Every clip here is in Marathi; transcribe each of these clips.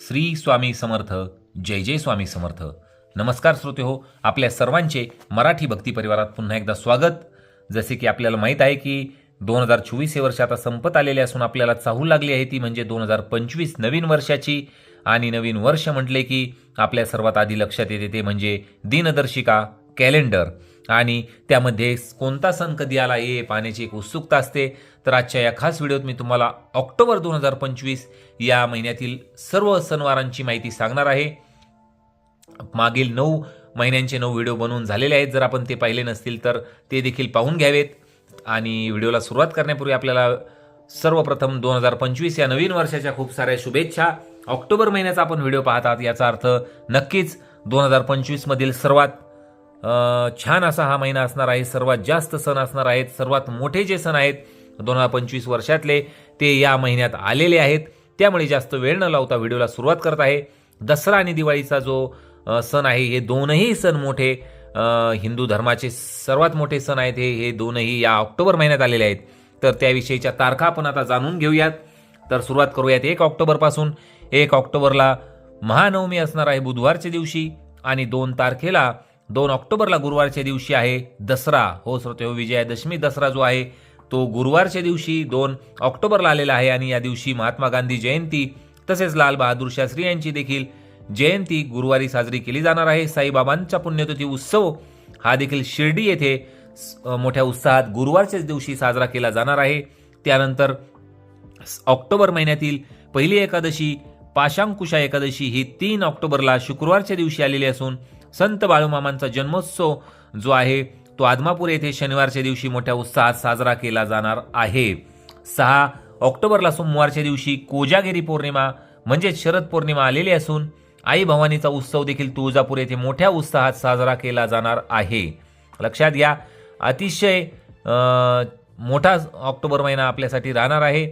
श्री स्वामी समर्थ जय जय स्वामी समर्थ. नमस्कार श्रोते हो आपल्या सर्वांचे मराठी भक्ती परिवारात पुन्हा एकदा स्वागत. जसे की आपल्याला माहीत आहे की दोन हजार चोवीस हे वर्ष आता संपत आलेले असून आपल्याला चाहू लागली आहे ती म्हणजे दोन हजार पंचवीस नवीन वर्षाची. आणि नवीन वर्ष म्हटले की आपल्या सर्वात आधी लक्षात येते ते म्हणजे दिनदर्शिका कॅलेंडर. आणि त्यामध्ये कोणता सण कधी आला हे पाहण्याची एक उत्सुकता असते. तर आजच्या या खास व्हिडिओत मी तुम्हाला ऑक्टोबर दोन हजार पंचवीस या महिन्यातील सर्व सणवारांची माहिती सांगणार आहे. मागील नऊ महिन्यांचे नऊ व्हिडिओ बनवून झालेले आहेत. जर आपण ते पाहिले नसतील तर ते देखील पाहून घ्यावेत. आणि व्हिडिओला सुरुवात करण्यापूर्वी आपल्याला सर्वप्रथम दोन हजार पंचवीस या नवीन वर्षाच्या खूप साऱ्या शुभेच्छा. ऑक्टोबर महिन्याचा आपण व्हिडिओ पाहतात याचा अर्थ नक्कीच दोन हजार पंचवीसमधील सर्वात छान असा हा महिना असणार आहे. सर्वात जास्त सण असणार आहेत. सर्वात मोठे जे सण आहेत दोन हजार पंचवीस वर्षातले ते या महिन्यात आलेले आहेत. त्यामुळे जास्त वेळ न लावता व्हिडिओला सुरुवात करत आहे. दसरा आणि दिवाळीचा जो सण आहे हे दोनही सण मोठे हिंदू धर्माचे सर्वात मोठे सण आहेत. हे हे दोनही या ऑक्टोबर महिन्यात आलेले आहेत. तर त्याविषयीच्या तारखा आपण आता जाणून घेऊयात. तर सुरुवात करूयात एक ऑक्टोबरपासून. एक ऑक्टोबरला महानवमी असणार आहे बुधवारच्या दिवशी आणि दोन तारखेला दोन ऑक्टोबरला गुरुवारच्या दिवशी आहे दसरा. हो श्रोते हो विजयादशमी दसरा जो आहे तो गुरुवारच्या दिवशी दोन ऑक्टोबरला आलेला आहे आणि या दिवशी महात्मा गांधी जयंती तसेच लाल बहादूर शास्त्री यांची देखील जयंती गुरुवारी साजरी केली जाणार आहे. साईबाबांचा पुण्यतिथी उत्सव हा देखील शिर्डी येथे मोठ्या उत्साहात गुरुवारच्याच दिवशी साजरा केला जाणार आहे. त्यानंतर ऑक्टोबर महिन्यातील पहिली एकादशी पाशांकुशा एकादशी ही तीन ऑक्टोबरला शुक्रवारच्या दिवशी आलेली असून संत बाळूमामांचा जन्मोत्सव जो आहे तो आदमापूर येथे शनिवारच्या दिवशी मोठ्या उत्साहात साजरा केला जाणार आहे. सहा ऑक्टोबरला सोमवारच्या दिवशी कोजागिरी पौर्णिमा म्हणजेच शरद पौर्णिमा आलेली असून आई भवानीचा उत्सव देखील तुळजापूर येथे मोठ्या उत्साहात साजरा केला जाणार आहे. लक्षात घ्या अतिशय मोठा ऑक्टोबर महिना आपल्यासाठी राहणार आहे.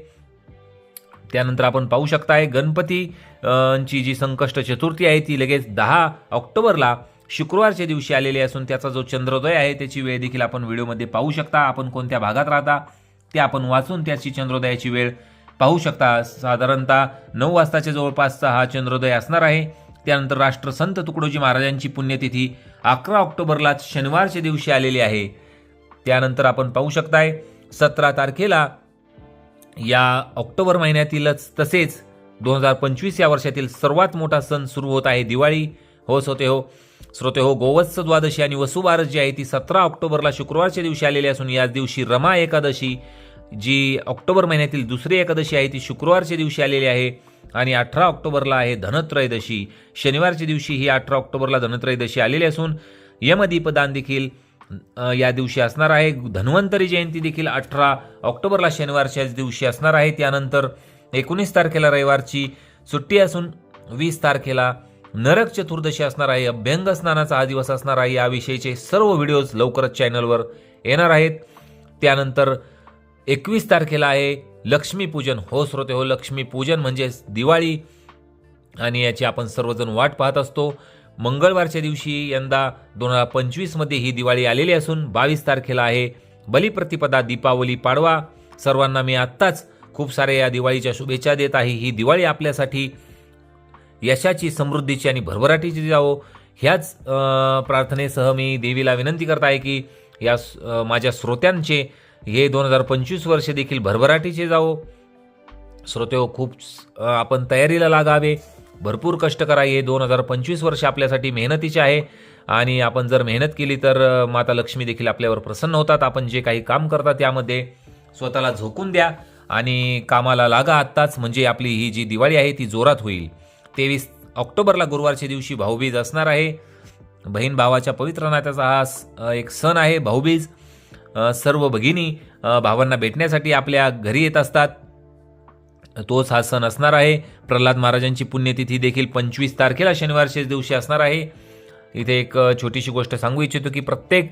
त्यानंतर आपण पाहू शकताय गणपती ची जी संकष्ट चतुर्थी आहे ती लगेच दहा ऑक्टोबरला शुक्रवारच्या दिवशी आलेली असून त्याचा जो चंद्रोदय आहे त्याची वेळ देखील आपण व्हिडिओमध्ये पाहू शकता. आपण कोणत्या भागात राहता ते आपण वाचून त्याची चंद्रोदयाची वेळ पाहू शकता. साधारणतः नऊ वाजताच्या जवळपासचा हा चंद्रोदय असणार आहे. त्यानंतर राष्ट्रसंत तुकडोजी महाराजांची पुण्यतिथी अकरा ऑक्टोबरला शनिवारच्या दिवशी आलेली आहे. त्यानंतर आपण पाहू शकताय सतरा तारखेला या ऑक्टोबर महिन्यातीलच तसेच दोन हजार पंचवीस या वर्षातील सर्वात मोठा सण सुरू होत आहे दिवाळी. हो श्रोते हो श्रोते हो गोवत्स द्वादशी आणि वसुबारस जी आहे ती सतरा ऑक्टोबरला शुक्रवारच्या दिवशी आलेली असून याच दिवशी रमा एकादशी जी ऑक्टोबर महिन्यातील दुसरी एकादशी आहे ती शुक्रवारच्या दिवशी आलेली आहे आणि अठरा ऑक्टोबरला आहे धनत्रयोदशी. शनिवारच्या दिवशी ही अठरा ऑक्टोबरला धनत्रयोदशी आलेली असून यमदीपदान देखील या दिवशी असणार आहे. धन्वंतरी जयंती देखील अठरा ऑक्टोबरला शनिवारच्याच दिवशी असणार आहे. त्यानंतर एकोणीस तारखेला रविवारची सुट्टी असून वीस तारखेला नरक चतुर्दशी असणार आहे. अभ्यंग स्नानाचा हा दिवस असणार आहे. याविषयीचे सर्व व्हिडिओज लवकरच चॅनलवर येणार आहेत. त्यानंतर एकवीस तारखेला आहे लक्ष्मीपूजन हो श्रोते हो लक्ष्मीपूजन म्हणजेच दिवाळी. आणि याची आपण सर्वजण वाट पाहत असतो. मंगळवारच्या दिवशी यंदा दोन हजार पंचवीसमध्ये ही दिवाळी आलेली असून बावीस तारखेला आहे. बलिप्रतिपदा दीपावली पाडवा. सर्वांना मी आत्ताच खूप साऱ्या या दिवाळीच्या शुभेच्छा देत आहे. ही दिवाळी आपल्यासाठी यशाची समृद्धीची आणि भरभराटीची जावो. ह्याच प्रार्थनेसह मी देवीला विनंती करत आहे की या माझ्या श्रोत्यांचे हे दोन हजार पंचवीस वर्ष देखील भरभराटीचे जावो. श्रोते हो, खूप आपण तयारीला लागावे. भरपूर कष्ट करा. हे दोन हजार पंचवीस वर्ष आपल्यासाठी मेहनतीचे आहे. आणि आपण जर मेहनत केली तर माता लक्ष्मी देखील आपल्यावर प्रसन्न होतात. आपण जे काही काम करता त्यामध्ये स्वतःला झोकून द्या आणि कामाला लागा आत्ताच. म्हणजे आपली ही जी दिवाळी आहे ती जोरात होईल. तेवीस ऑक्टोबरला गुरुवारच्या दिवशी भाऊबीज असणार आहे. बहीण भावाच्या पवित्र नात्याचा हा स- एक सण आहे भाऊबीज. सर्व भगिनी भावांना भेटण्यासाठी आपल्या घरी येत असतात. तोच हा सण असणार आहे. प्रल्हाद महाराजांची पुण्यतिथी देखील पंचवीस तारखेला शनिवारच्याच दिवशी असणार आहे. इथे एक छोटीशी गोष्ट सांगू इच्छितो की प्रत्येक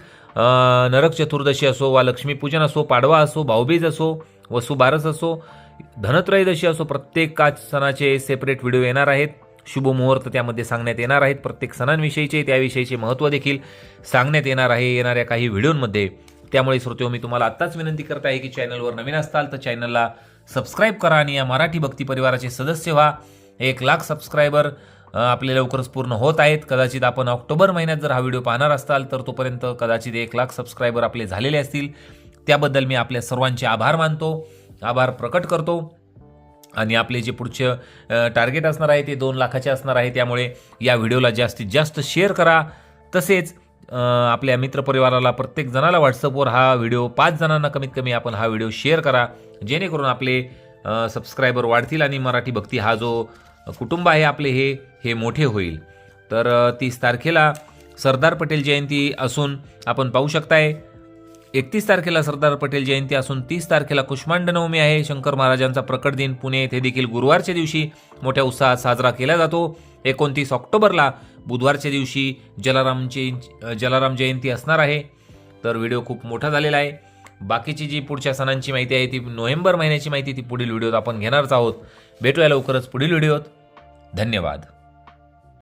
नरक चतुर्दशी असो वा लक्ष्मीपूजन असो पाडवा असो भाऊबीज असो वसुबारस असो धनत्रयोदशी असो प्रत्येक सणाचे सेपरेट व्हिडिओ येणार आहेत. शुभमुहूर्त त्यामध्ये सांगण्यात येणार आहेत. प्रत्येक सणांविषयीचे त्याविषयीचे महत्त्व देखील सांगण्यात येणार आहे येणाऱ्या काही व्हिडिओमध्ये त्यामुळे श्रोते मी तुम्हाला आत्ताच विनंती करत आहे की चॅनलवर नवीन असताल तर चॅनलला सबस्क्राईब करा आणि या मराठी भक्ती परिवाराचे सदस्य व्हा. एक लाख सबस्क्रायबर आपले लवकरच पूर्ण होत आहेत. कदाचित आपण ऑक्टोबर महिन्यात जर हा व्हिडिओ पाहणार असाल तर तोपर्यंत कदाचित एक लाख सबस्क्रायबर आपले झालेले असतील. त्याबद्दल मी आपल्या सर्वांचे आभार मानतो. आभार प्रकट करतो. आणि आपले जे पुढचे टार्गेट असणार आहे ते दोन लाखाचे असणार आहे. त्यामुळे या व्हिडिओला जास्तीत जास्त शेअर करा. तसेच आपल्या मित्रपरिवाराला प्रत्येक जणाला व्हॉट्सअपवर हा व्हिडिओ पाच जणांना कमीत कमी आपण हा व्हिडिओ शेअर करा. जेणेकरून आपले सबस्क्रायबर वाढतील आणि मराठी भक्ती हा जो कुटुंब आहे आपले हे हे मोठे होईल. तर तीस तारखेला सरदार पटेल जयंती असून आपण पाहू शकताय एकतीस तारखेला सरदार पटेल जयंती असून तीस तारखेला कुष्मांड नवमी आहे. शंकर महाराजांचा प्रकट दिन पुणे येथे देखील गुरुवारच्या दिवशी मोठ्या उत्साहात साजरा केला जातो. एकोणतीस ऑक्टोबरला बुधवारच्या दिवशी जलारामची जलाराम जयंती असणार आहे. तर व्हिडिओ खूप मोठा झालेला आहे. बाकीची जी पुढच्या सणांची माहिती आहे ती नोव्हेंबर महिन्याची माहिती ती पुढील व्हिडिओत आपण घेणारच आहोत. भेटूया लवकरच पुढील व्हिडिओत. धन्यवाद.